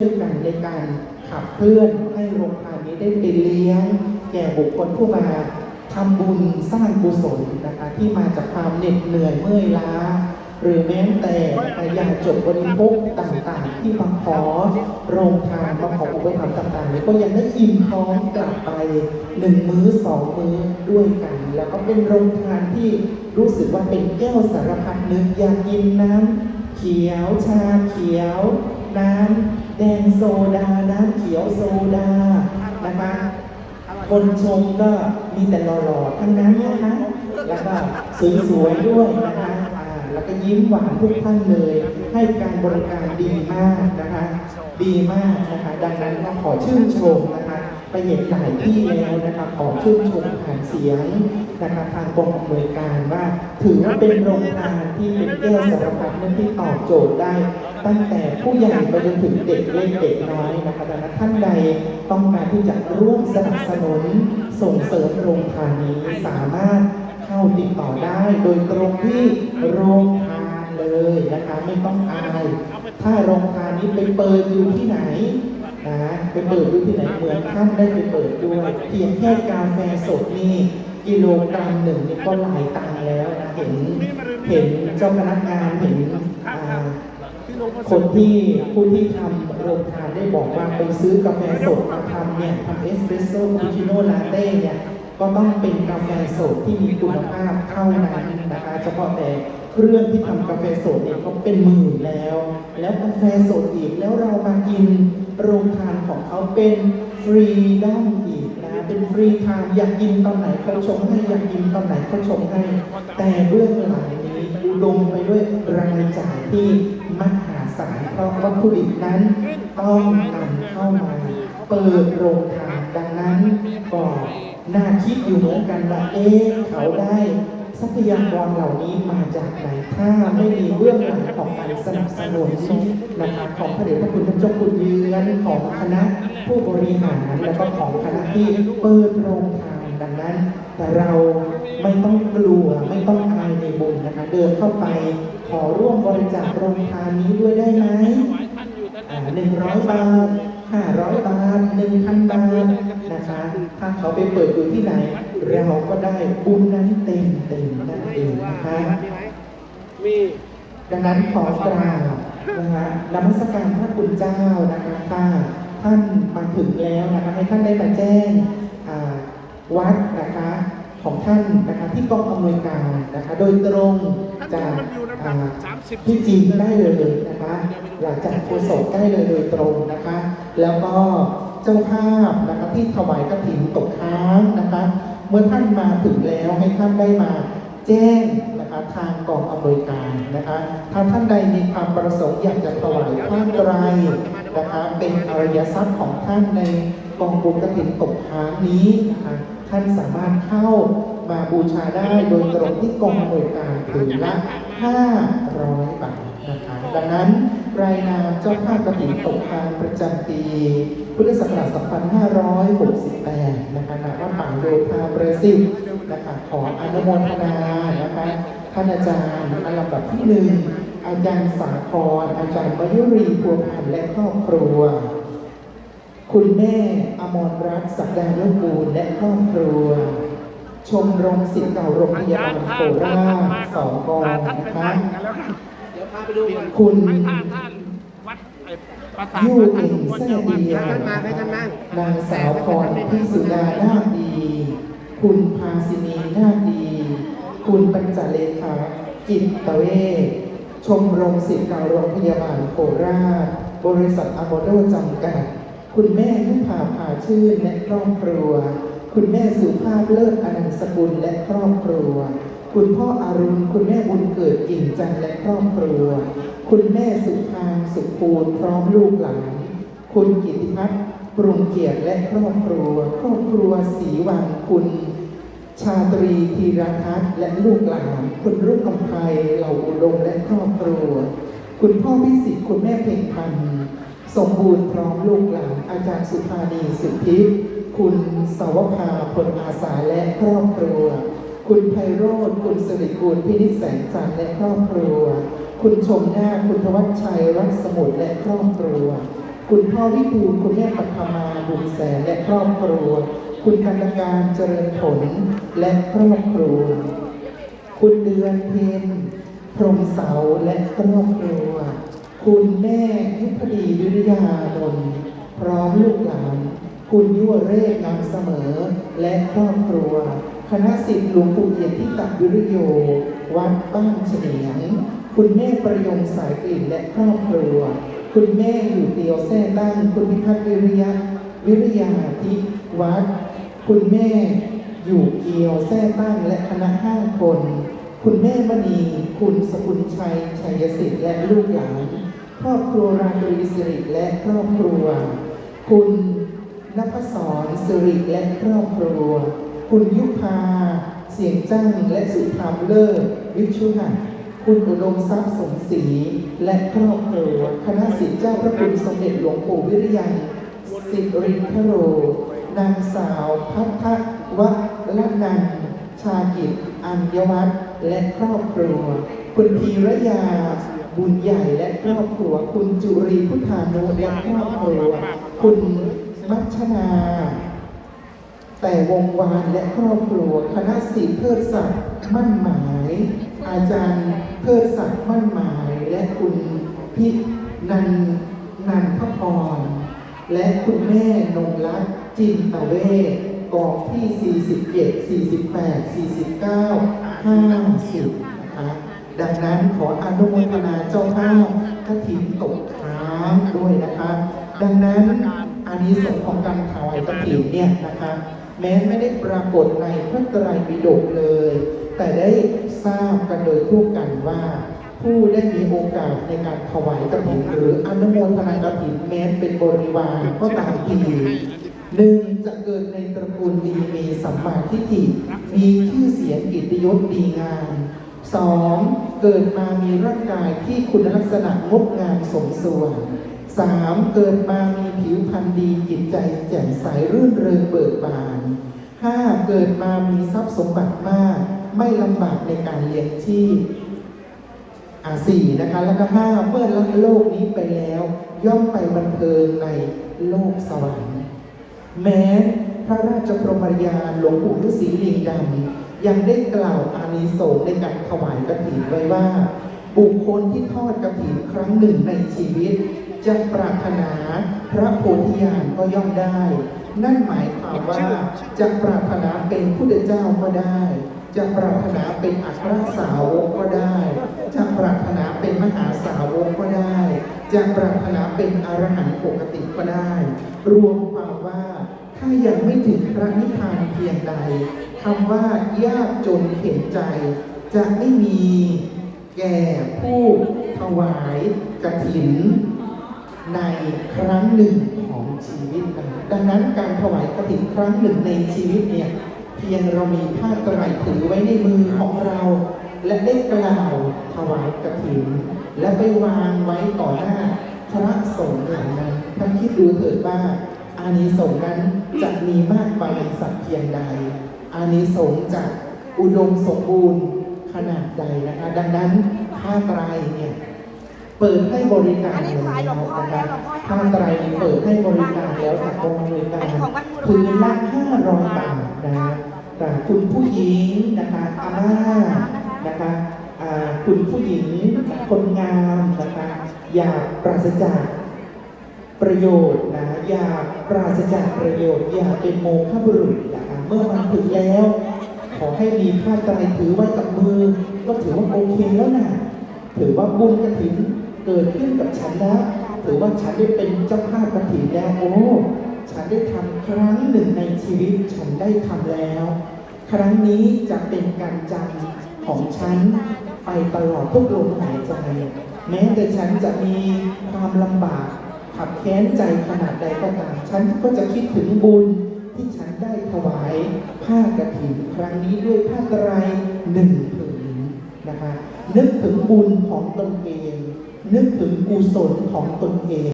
ช่วยกันในการขับเคลื่อนให้โรงทานนี้ได้ไปเลี้ยง แก่บุคคลผู้มาทำบุญสร้างกุศลนะคะที่มาจากความเหน็ดเหนื่อยเมื่อยล้า หรือแม้แต่นะคะยาจบบริโภคต่างๆ ที่มาขอโรงทานมาขออุปถัมภ์ต่างๆเนี่ยก็ยังได้อิ่มท้องกลับไปหนึ่งมื้อสองมื้อด้วยกัน แล้วก็เป็นโรงทานที่รู้สึกว่าเป็นแก้วสารพัดนึกอยากกินน้ำเขียวชาเขียว น้ำแดงโซดา น้ำเขียวโซดา นะคะ คนชมก็มีแต่หล่อๆทั้งนั้นนะคะ แล้วก็สวยๆด้วยนะคะอ่าแล้วก็ยิ้มหวานทุกท่านเลย ให้การบริการดีมากนะคะ ดีมากนะคะ ดังนั้นก็ขอชื่นชมนะคะ ไปเห็นหลายที่แล้วนะคะขอชื่นชมผ่านเสียงนะคะทางกองอำนวยการว่า ถือว่าเป็นโรงทานที่เป็นแก้วสารพัดนึกที่ตอบโจทย์ได้ ตั้งแต่ผู้ใหญ่ไปจนถึงเด็กเล็กเด็กน้อยนะคะดังนั้นท่านใดต้องการที่จะร่วมสนับสนุนส่งเสริมโรงทานนี้สามารถเข้าติดต่อได้โดยตรงที่โรงทานเลยนะคะไม่ต้องอาย ถ้าโรงทานนี้ไปเปิดอยู่ที่ไหน นะไปเปิดอยู่ที่ไหนเหมือนท่านได้ไปเปิดด้วยเพียงแค่กาแฟสดนี่กิโลกรัมหนึ่งนี่ก็หลายตังค์แล้วนะเห็นเห็นเจ้าพนักงานเห็นคนที่ผู้ที่ทำโรงทานได้บอกว่าไปซื้อกาแฟสดมาทำเนี่ยทำเอสเปรสโซ่คาปูชิโน่ลาเต้เนี่ยก็ต้องเป็นกาแฟสดที่มีคุณภาพเท่านั้นนะคะเฉพาะแต่เครื่องที่ทำกาแฟสดเนี่ยก็เป็นหมื่นแล้ว แล้วกาแฟสดอีกแล้วเรามากิน โรงทานของเขาเป็นฟรีดัมอีกนะเป็นฟรีทม์อยากกินตอนไหนเขาชงให้อยากกินตอนไหนเขาชงให้ แต่เบื้องหลังนี้อุดมไปด้วยรายจ่ายที่มหาศาลเพราะวัตถุดิบนั้นต้องนำเข้ามาเปิดโรงทานดังนั้นก็น่าคิดอยู่เหมือนกันว่าเอ๊ะเขาได้ ทรัพยากรเหล่านี้มาจากไหนถ้าไม่มีเบื้องหลังของการสนับสนุนนะคะของพระเดชพระคุณพระเจ้าคุณเยือนของคณะผู้บริหารแล้วก็ของคณะที่เปิดโรงทานดังนั้น แต่เราไม่ต้องกลัวไม่ต้องอายในบุญนะคะเดินเข้าไปขอร่วมบริจาคโรงทานนี้ด้วยได้ไหมหนึ่งร้อยบาทห้าร้อยบาทหนึ่งพันบาทนะคะถ้าเขาไปเปิดอยู่ที่ไหน เราก็ได้บุญนั้นเต็มเต็มๆนั่นเองนะคะมีดังนั้นขอกราบนะคะนมัสการพระคุณเจ้านะคะถ้าท่านมาถึงแล้วนะคะให้ท่านได้มาแจ้งอ่าวัดนะคะของท่านนะคะที่กองอำนวยการนะคะโดยตรงจากอ่าที่จีนได้เลยนะคะหลังจากโฆษกได้เลยโดยตรงนะคะ แล้วก็เจ้าภาพนะคะที่ถวายกฐินตกค้างนะคะ เมื่อท่านมาถึงแล้วให้ท่านได้มาแจ้งนะคะทางกองอำนวยการนะคะถ้าท่านใดมีความประสงค์อยากจะถวายผ้าไตรนะคะเป็นอริยทรัพย์ของท่านในกองบุญกฐินตกค้างนี้นะคะท่านสามารถเข้ามาบูชาได้โดยตรงที่กองอำนวยการถึงละ500บาทนะคะดังนั้น รายนามเจ้าภาพกฐินตกค้างประจำปี พุทธศักราช 2568 นะคะณวัดป่าโยธาบราซิล นะคะขออนุโมทนา นะคะ ท่านอาจารย์อันลำดับที่หนึ่ง อาจารย์สาคร อาจารย์มยุรีพัวพันธ์และครอบครัว คุณแม่อมรรัตน์สักดานุกูลและครอบครัวชมรมศิษย์เก่าโรงพยาบาลโคราชสองกองท่านนะเป็นคะบ้านกันแล้วกันเดี๋ยวพาไปดูก่อน คุณ ประสาทยู่วัดท่าอนงวัดแซ่เจ้าวัดเดียท่านมาให้ท่านนั่งนางสาวพรพิสุดานาคดี คุณพาสินีนาคดี คุณปัญจเลขาจิตตเวชชมรมศิษย์เก่าโรงพยาบาลโคราช บริษัทอโมโดจำกัด คุณแม่ยุพาพาชื่นและครอบครัว คุณแม่สุภาพเลิศอนันต์สกุลและครอบครัว คุณพ่ออารุณ คุณแม่บุญเกิดกิ่งจันทร์และครอบครัว คุณแม่สุภางสุภูลพร้อมลูกหลาน คุณกิติพัฒน์ปรุงเกียรติและครอบครัว ครอบครัวศรีวังคุณ ชาตรีธีรทัศน์และลูกหลาน คุณรุ่งกำไพเหล่าอุดมและครอบครัว คุณพ่อพิสิทธิ์คุณแม่เพ่งพันธ์สมบูรณ์พร้อมลูกหลาน อาจารย์สุภานีสุทิพย์คุณสาวภาพลอาสาและครอบครัว คุณไพโรธคุณสิริกุลพินิจแสงจันทร์และครอบครัว คุณชมหน้าคุณทวัชชัยรัศสมุทรและครอบครัว คุณพ่อวิทูลคุณแม่ปัทมาบุญแสนและครอบครัว คุณกันตการเจริญผลและครอบครัว คุณเดือนเพ็ญพรหมเสาและครอบครัว คุณแม่ยุพดีวิริยานนท์พร้อมลูกหลาน คุณยุวเรศงามเสมอ และครอบครัว คณะสิทธิหลวงปู่เอียดที่ตักวิริโย วัดบ้านเฉลียง คุณแม่ประยงสายกลิ่นและครอบครัว คุณแม่อยู่เตียวแท่ตั้ง คุณพิพัฒน์วิริยะวิริยาทิวัด คุณแม่อยู่เกียวแท่ตั้งและคณะห้าคน คุณแม่มณีคุณสกุลชัย ชัยสิทธิ์และลูกหลาน ครอบครัวราตรีสิริและครอบครัว คุณนภศรสิริและครอบครัว คุณยุพาเสียงจ้างและสุธรรมเลิศวิชุหั คุณอุดมทรัพย์สมศรีและครอบครัวคณะสิทธิเจ้าพระคุณสมเด็จหลวงปู่วิริยังสิรินทโร นางสาวพัทธวัลนันชากิจอัญวัฒน์และครอบครัว คุณพีรยาบุญใหญ่และครอบครัว คุณจุรีพุทธานุและครอบครัว คุณมัชนา แต่วงวานและครอบครัวคณะศิษย์เพิดศักดิ์มั่นหมาย อาจารย์เพิดศักดิ์มั่นหมาย และคุณพินันนันทพร และคุณแม่นงรัตน์จินตเวศกองที่ 47 48 49 50นะคะดังนั้นขออนุโมทนาเจ้าภาพกฐินตกค้างด้วยนะคะ ดังนั้นอานิสงส์ของการถวายกฐินเนี่ยนะคะ แม้ไม่ได้ปรากฏในพระไตรปิฎกเลย แต่ได้ทราบกันโดยทั่วกันว่า ผู้ได้มีโอกาสในการถวายกฐินหรืออนุโมทนากฐินแม้เป็นบริวารก็ตามทีหนึ่งจะเกิดในตระกูลดีมีสัมมาทิฏฐิมีชื่อเสียงกิตติยศดีงามสองเกิดมามีร่างกายที่คุณลักษณะงดงามสมส่วน สามเกิดมามีผิวพรรณดีจิตใจแจ่มใสรื่นเริงเบิกบานห้าเกิดมามีทรัพย์สมบัติมาก ไม่ลำบากในการเลี้ยงชีพอ่าสี่นะคะแล้วก็ห้าเมื่อละโลกนี้ไปแล้ว ย่อมไปบันเทิงในโลกสวรรค์แม้พระราชพรหมยานหลวงปู่ฤาษีลิงดำยังได้กล่าวอานิสงส์ในการถวายกฐินไว้ว่า บุคคลที่ทอดกฐินครั้งหนึ่งในชีวิต จะปรารถนาพระโพธิญาณก็ย่อมได้ นั่นหมายความว่าจะปรารถนาเป็นพุทธเจ้าก็ได้ จะปรารถนาเป็นอัครสาวกก็ได้ จะปรารถนาเป็นมหาสาวกก็ได้ จะปรารถนาเป็นอรหันต์ปกติก็ได้ รวมความว่าถ้ายังไม่ถึงพระนิพพานเพียงใดคำว่ายากจนเข็นใจ จะไม่มีแก่ผู้ถวายกฐิน ในครั้งหนึ่งของชีวิตนะดังนั้นการถวายกฐินครั้งหนึ่งในชีวิตเนี่ยเพียงเรามีผ้าไตรถือไว้ในมือของเรา และได้กล่าวถวายกฐิน และไปวางไว้ต่อหน้าพระสงฆ์เหล่านั้นท่านคิดดูเถิดว่าอานิสงส์นั้นจะมีมากกว่าในสักเพียงใด อานิสงส์จะอุดมสมบูรณ์ขนาดใดนะคะดังนั้นผ้าไตรเนี่ย เปิดให้บริการแล้วนะคะทางไตรเปิดให้บริการแล้วจากกองบริการคืนละ500บาทนะแต่คุณผู้หญิงนะคะอาม่านะคะอ่าคุณผู้หญิงคนงามนะคะอยากปราศจากประโยชน์นะอยากปราศจากประโยชน์อยากเป็นโมฆะบุรุษนะคะเมื่อมันถึงแล้ว ขอให้มีผ้าไตรถือไว้กับมือ ก็ถือว่าโอเคแล้วนะถือว่าบุญกระถิน เกิดขึ้นกับฉันแล้วถือว่าฉันได้เป็นเจ้าภาพกระถินแล้วโอ้ ฉันได้ทำครั้งหนึ่งในชีวิตฉันได้ทำแล้ว ครั้งนี้จะเป็นการจำของฉันไปตลอดทุกลมหายใจ แม้แต่ฉันจะมีความลำบากขับแค้นใจขนาดใดก็ตาม ฉันก็จะคิดถึงบุญที่ฉันได้ถวายผ้ากฐินครั้งนี้ด้วยผ้าไตรหนึ่งผืนนะคะนึกถึงบุญของตนเอง นึกถึงกุศลของตนเอง